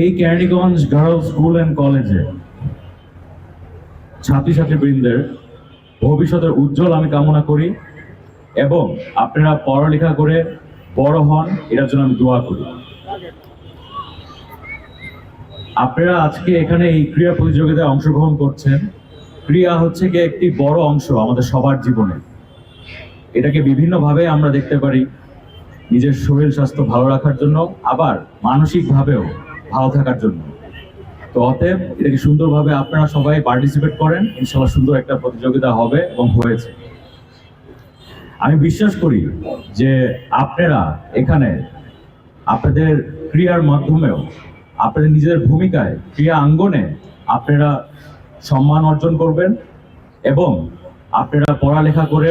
এই ক্যান্ডিগঞ্জ girls school and কলেজে ছাত্রছাত্রী বৃন্দের ভবিষ্যতের উজ্জ্বল আমি কামনা করি এবং আপনারা পড়ালেখা করে বড় হন, এটার জন্য আমি দোয়া করি। আপনারা আজকে এখানে এই ক্রীড়া প্রতিযোগিতায় অংশগ্রহণ করছেন। ক্রীড়া হচ্ছে গিয়ে একটি বড় অংশ আমাদের সবার জীবনে। এটাকে বিভিন্নভাবে আমরা দেখতে পারি নিজের শরীর স্বাস্থ্য ভালো রাখার জন্য, আবার মানসিকভাবেও। ভালো থাকার জন্য। তো অতএব এটাকে সুন্দরভাবে আপনারা সবাই পার্টিসিপেট করেন। ইনশাল্লাহ সুন্দর একটা প্রতিযোগিতা হবে এবং হয়েছে। আমি বিশ্বাস করি যে আপনারা এখানে আপনাদের ক্রিয়ার মাধ্যমেও, আপনাদের নিজের ভূমিকায়, ক্রিয়া অঙ্গনে আপনারা সম্মান অর্জন করবেন এবং আপনারা পড়ালেখা করে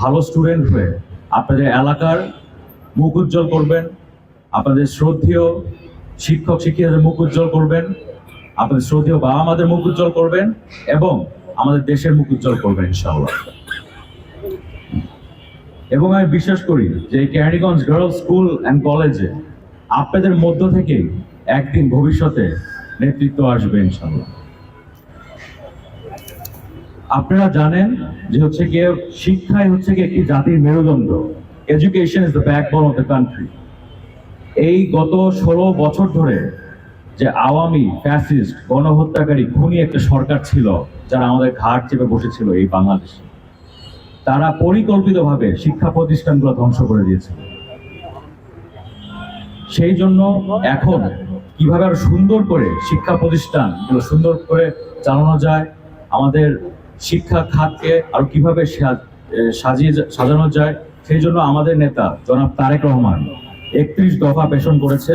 ভালো স্টুডেন্ট হয়ে আপনাদের এলাকার মুখ উজ্জ্বল করবেন, আপনাদের শ্রদ্ধেয় শিক্ষক শিক্ষিকাদের মুখ উজ্জ্বল করবেন, আপনাদের শ্রদ্ধেয় বাবা মাদের মুখ উজ্জ্বল করবেন এবং আমাদের দেশের মুখ উজ্জ্বল করবেন, ইনশাআল্লাহ। এবং আমি বিশ্বাস করি যে এই ক্যান্ডিগঞ্জ গার্লস স্কুল অ্যান্ড কলেজে আপনাদের মধ্য থেকে একদিন ভবিষ্যতে নেতৃত্ব আসবে ইনশাল্লাহ আপনারা জানেন যে হচ্ছে গিয়ে শিক্ষাই হচ্ছে গিয়ে একটি জাতির মেরুদণ্ড। Education is the backbone of the country এই গত ষোলো বছর ধরে যে আওয়ামী ফ্যাসিস্ট, গণহত্যাকারী খুনি একটা সরকার ছিল, যারা আমাদের ঘাট চেপে বসেছিল এই বাংলাদেশে, তারা পরিকল্পিতভাবে শিক্ষা প্রতিষ্ঠানগুলো ধ্বংস করে দিয়েছে। সেই জন্য এখন কীভাবে আরও সুন্দর করে শিক্ষা প্রতিষ্ঠান সুন্দর করে চালানো যায়, আমাদের শিক্ষা খাতকে আরও কীভাবে সাজিয়ে, সাজানো যায়, সেই জন্য আমাদের নেতা জনাব তারেক রহমান একত্রিশ দফা পেশন করেছে।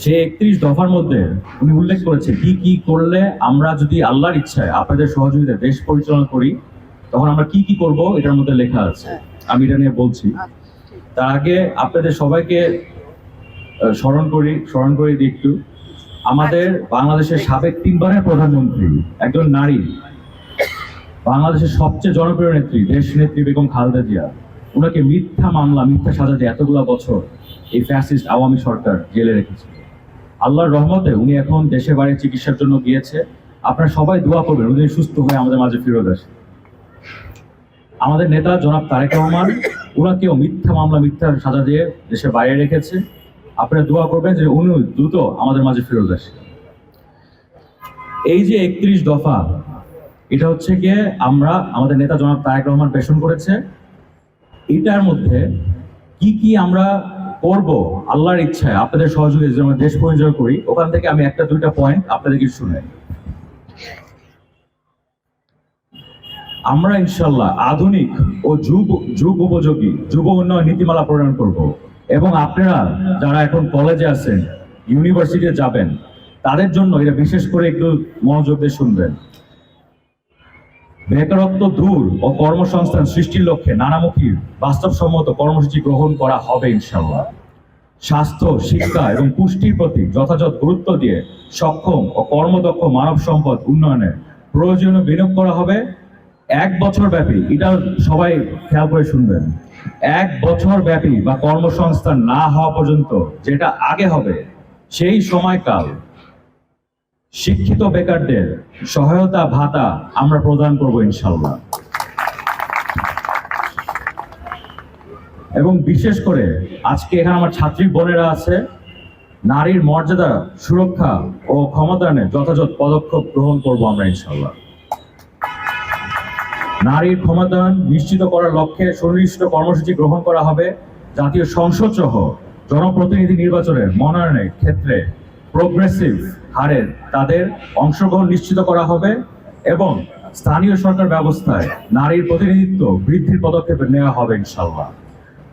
সে একত্রিশ দফার মধ্যে উনি উল্লেখ করেছে কি কি করলে আমরা যদি আল্লাহর ইচ্ছায় আপনাদের সহযোগিতায় দেশ পরিচালনা করি তখন আমরা কি কি করব এটার মধ্যে লেখা আছে। আমি এটা নিয়ে বলছি। তার আগে আপনাদের সবাইকে স্মরণ করি স্মরণ করি একটু। আমাদের বাংলাদেশের সাবেক তিনবারের প্রধানমন্ত্রী একজন নারী। বাংলাদেশের সবচেয়ে জনপ্রিয় নেত্রী দেশ নেত্রী বেগম খালেদা জিয়া। ওনাকে মিথ্যা মামলা, মিথ্যা সাজা দিয়ে এতগুলা বছর এই ফ্যাসিস্ট আওয়ামী সরকার জেলে রেখেছে আল্লাহর রহমতে উনি এখন দেশে বাইরে চিকিৎসার জন্য গিয়েছে। আপনারা সবাই দোয়া করবেন, উনি সুস্থ হয়ে আমাদের মাঝে ফিরত আসে আমাদের নেতা জনাব তারেক রহমান ওনাকেও মিথ্যা মামলা, মিথ্যা সাজা দিয়ে দেশে বাইরে রেখেছে। আপনারা দোয়া করবেন যে উনি দ্রুত আমাদের মাঝে ফেরত আসে এই যে একত্রিশ দফা, এটা হচ্ছে গিয়ে আমরা, আমাদের নেতা জনাব তারেক রহমান পেশন করেছে। এটার মধ্যে কি কি আমরা করব আল্লাহর ইচ্ছায়, আপনাদের সহযোগিতা যদি আমরা দেশ পরিচয় করি, ওখান থেকে আমি একটা দুইটা পয়েন্ট আপনাদেরকে শুনে আমরা ইনশাল্লাহ আধুনিক ও যুগ যুগ উপযোগী যুব উন্নয়ন নীতিমালা প্রণয়ন করব। এবং আপনারা যারা এখন কলেজে আছেন ইউনিভার্সিটিতে যাবেন, তাদের জন্য এটা বিশেষ করে একটু মনোযোগ দিয়ে শুনবেন। বেকারত্ব দূর ও কর্মসংস্থান সৃষ্টির লক্ষ্যে নানামুখী বাস্তবসম্মত কর্মসূচি গ্রহণ করা হবে ইনশাল্লাহ স্বাস্থ্য, শিক্ষা এবং পুষ্টির প্রতি যথাযথ গুরুত্ব দিয়ে সক্ষম ও কর্মদক্ষ মানব সম্পদ উন্নয়নে প্রয়োজনীয় বিনিয়োগ করা হবে। এক বছর ব্যাপী, এটা সবাই খেয়াল করে শুনবেন। এক বছর ব্যাপী বা কর্মসংস্থান না হওয়া পর্যন্ত যেটা আগে হবে, সেই সময়কাল শিক্ষিত বেকারদের সহায়তা ভাতা আমরা প্রদান করব ইনশাল্লাহ এবং বিশেষ করে আজকে এখানে আমার ছাত্রী বোনেরা আছে, নারীর মর্যাদা, সুরক্ষা ও ক্ষমতায়নে যথাযথ পদক্ষেপ গ্রহণ করব আমরা ইনশাল্লাহ নারীর ক্ষমতায়ন নিশ্চিত করার লক্ষ্যে সুনির্দিষ্ট কর্মসূচি গ্রহণ করা হবে। জাতীয় সংসদ সহ জনপ্রতিনিধি নির্বাচনের মনোনয়নের ক্ষেত্রে প্রোগ্রেসিভ হারে তাদের অংশগ্রহণ নিশ্চিত করা হবে এবং স্থানীয় সরকার ব্যবস্থায় নারীর প্রতিনিধিত্ব বৃদ্ধির পদক্ষেপ নেওয়া হবে ইনশাল্লাহ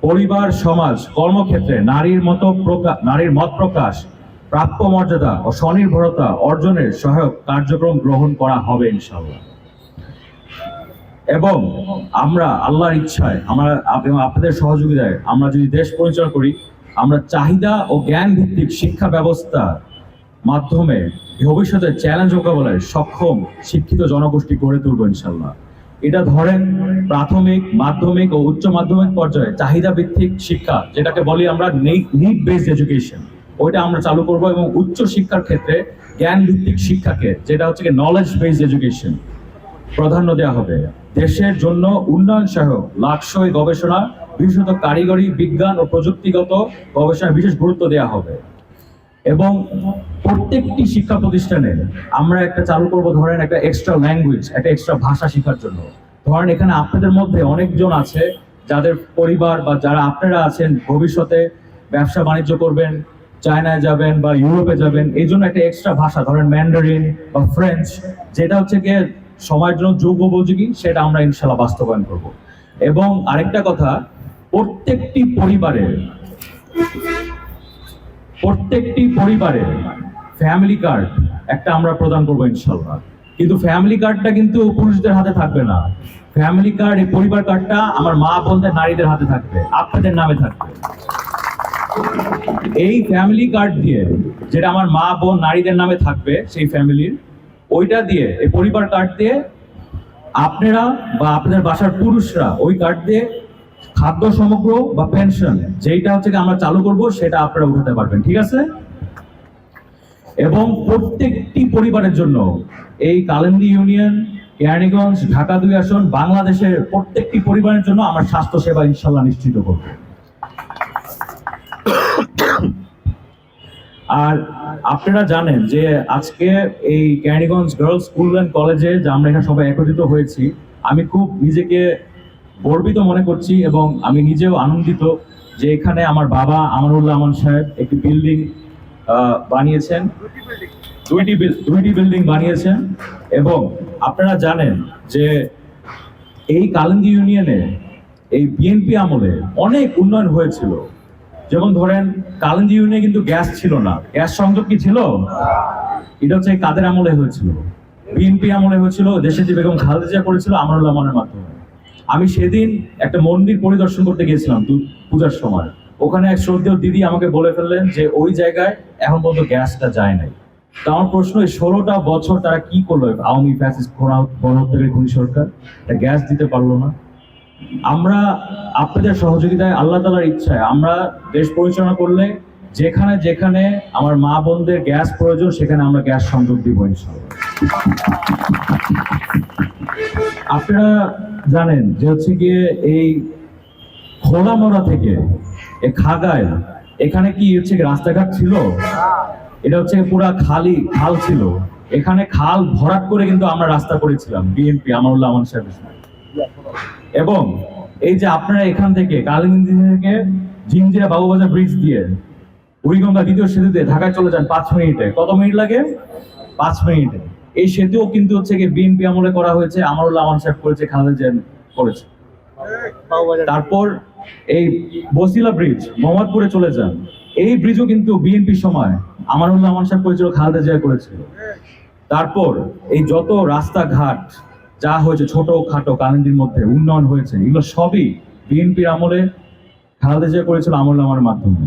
পরিবার, সমাজ, কর্মক্ষেত্রে নারীর মতো নারীর মত প্রকাশ, প্রাপ্য মর্যাদা ও স্বনির্ভরতা অর্জনের সহায়ক কার্যক্রম গ্রহণ করা হবে ইনশাল্লাহ এবং আমরা আল্লাহর ইচ্ছায়, আমরা আপনাদের সহযোগিতায় আমরা যদি দেশ পরিচালনা করি, আমরা চাহিদা ও জ্ঞান ভিত্তিক শিক্ষা ব্যবস্থা মাধ্যমে ভবিষ্যতে চ্যালেঞ্জ মোকাবেলায় সক্ষম, শিক্ষিত জনগোষ্ঠী গড়ে তুলব ইনশাল্লাহ এটা ধরেন প্রাথমিক, মাধ্যমিক ও উচ্চ মাধ্যমিক পর্যায়ে চাহিদা ভিত্তিক শিক্ষা, যেটাকে বলি আমরা নিড বেসড এডুকেশন ওইটা আমরা চালু করব এবং উচ্চ শিক্ষার ক্ষেত্রে জ্ঞান ভিত্তিক শিক্ষাকে, যেটা হচ্ছে নলেজ বেসড এডুকেশন প্রাধান্য দেওয়া হবে। দেশের জন্য উন্নয়ন সহায়ক লাক্সই গবেষণা, বিশেষত কারিগরি, বিজ্ঞান ও প্রযুক্তিগত গবেষণায় বিশেষ গুরুত্ব দেওয়া হবে। এবং প্রত্যেকটি শিক্ষা প্রতিষ্ঠানে আমরা একটা চালু করব, ধরেন একটা এক্সট্রা ল্যাঙ্গুয়েজ একটা এক্সট্রা ভাষা শেখার জন্য। ধরেন এখানে আপনাদের মধ্যে অনেকজন আছে যাদের পরিবার বা যারা আপনারা আছেন, ভবিষ্যতে ব্যবসা বাণিজ্য করবেন, চায়নায় যাবেন বা ইউরোপে যাবেন, এই জন্য একটা এক্সট্রা ভাষা, ধরেন ম্যান্ডারিন বা ফ্রেঞ্চ যেটা হচ্ছে গিয়ে সময়ের জন্য যোগ্য উপযোগী, সেটা আমরা ইনশাল্লাহ বাস্তবায়ন করব। এবং আরেকটা কথা, প্রত্যেকটি পরিবারের প্রত্যেকটি পরিবারে ফ্যামিলি কার্ড একটা আমরা প্রদান করব ইনশাল্লাহ কিন্তু ফ্যামিলি কার্ডটা কিন্তু পুরুষদের হাতে থাকবে না। ফ্যামিলি কার্ড এই পরিবার কার্ডটা আমার মা, বোনদের, নারীদের হাতে থাকবে, আপনাদের নামে থাকবে। এই ফ্যামিলি কার্ড দিয়ে যেটা আমার মা, বোন, নারীদের নামে থাকবে, সেই ফ্যামিলির, ওইটা দিয়ে, এই পরিবার কার্ড দিয়ে আপনারা বা আপনাদের বাসার পুরুষরা ওই কার্ড দিয়ে খাদ্য সমগ্র বা পেনশন যেটা হচ্ছে আমরা চালু করব, সেটা আপনারা উঠাতে পারবেন। ঠিক আছে? এবং প্রত্যেকটি পরিবারের জন্য এই কালেন্দি ইউনিয়ন কেরানীগঞ্জ ঢাকা দুই আসন, বাংলাদেশের প্রত্যেকটি পরিবারের জন্য আমার স্বাস্থ্য সেবা ইনশাল্লাহ নিশ্চিত করব। আর আপনারা জানেন যে আজকে এই ক্যানিগঞ্জ গার্লস স্কুল অ্যান্ড কলেজে যে আমরা এখানে সবাই একত্রিত হয়েছি, আমি খুব নিজেকে গর্বিত মনে করছি এবং আমি নিজেও আনন্দিত যে এখানে আমার বাবা আমানুল্লাহ আমান সাহেব একটি বিল্ডিং বানিয়েছেন। দুইটি দুইটি বিল্ডিং বানিয়েছেন এবং আপনারা জানেন যে এই কালিন্দি ইউনিয়নে এই বিএনপি আমলে অনেক উন্নয়ন হয়েছিল। যেমন ধরেন, কালিন্দি ইউনিয়নে কিন্তু গ্যাস ছিল না। গ্যাস সংযোগ কি ছিল? এটা হচ্ছে কাদের আমলে হয়েছিল? বিএনপি আমলে হয়েছিল দেশের যে বেগম খালেদা করেছিল মানের মাধ্যমে। আমি সেদিন একটা মন্দির পরিদর্শন করতে গিয়েছিলাম পূজার সময়। ওখানে এক শ্রদ্ধেয় দিদি আমাকে বলে ফেললেন যে ওই জায়গায় এখন পর্যন্ত গ্যাসটা যায় নাই। তো আমার প্রশ্ন, এই ষোলোটা বছর তারা কি করল? আওয়ামী ফ্যাসিস্ট গণহত্যাকারী খুনি সরকার, তা গ্যাস দিতে পারল না। আমরা আপনাদের সহযোগিতায়, আল্লাহ তালার ইচ্ছায় আমরা দেশ পরিচালনা করলে যেখানে যেখানে আমার মা বোনদের গ্যাস প্রয়োজন, সেখানে আমরা গ্যাস সংযোগ দিব আপনারা জানেন যে হচ্ছে গিয়ে এই খোলামরা থেকে এই খাগায় এখানে কি হচ্ছে রাস্তাঘাট ছিল? এটা হচ্ছে পুরা খালি খাল ছিল। এখানে খাল ভরাট করে কিন্তু আমরা রাস্তা করেছিলাম বিএনপি আমানুল্লাহ আমান সাহেবের সময় এবং এই যে আপনারা এখান থেকে কালিগঞ্জ থেকে জিঞ্জিরা বাবুবাজার ব্রিজ দিয়ে বুড়িগঙ্গা দ্বিতীয় সেতু দিয়ে ঢাকায় চলে যান পাঁচ মিনিটে। কত মিনিট লাগে? পাঁচ মিনিটে। এই সেতুও কিন্তু হচ্ছে কি বিএনপি আমলে করা হয়েছে আমারুল্লাহ আমান সাহেব করেছে খালেদা করেছে। তারপর এই বসিলা ব্রিজ মোহাম্মদপুরে চলে যান। এই ব্রিজও কিন্তু বিএনপির সময় আমানুল্লাহ আমান সাহেব করেছিল, খালেদা জিয়া করেছিল। তারপর এই যত রাস্তাঘাট, যা হয়েছে ছোট খাটো কালেন্দির মধ্যে, উন্নয়ন হয়েছে, এগুলো সবই বিএনপির আমলে খালেদা জিয়া করেছিল আমল নামার মাধ্যমে।